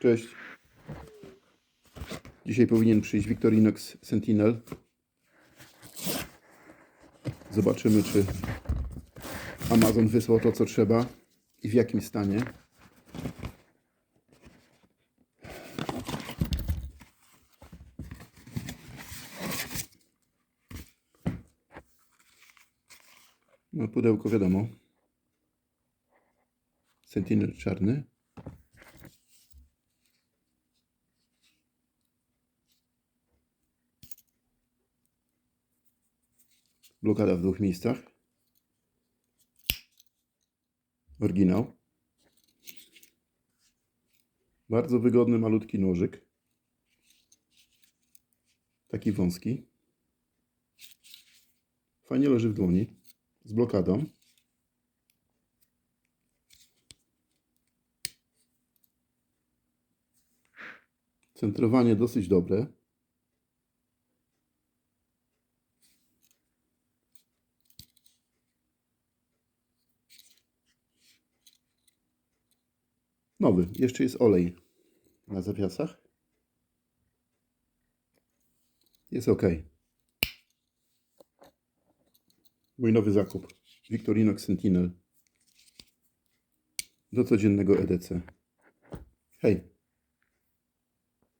Cześć. Dzisiaj powinien przyjść Victorinox Sentinel. Zobaczymy, czy Amazon wysłał to, co trzeba i w jakim stanie. No, pudełko wiadomo. Sentinel czarny. Blokada w dwóch miejscach. Oryginał. Bardzo wygodny, malutki nożyk. Taki wąski. Fajnie leży w dłoni. Z blokadą. Centrowanie dosyć dobre. Nowy. Jeszcze jest olej na zawiasach. Jest ok. Mój nowy zakup. Victorinox Sentinel. Do codziennego EDC. Hej.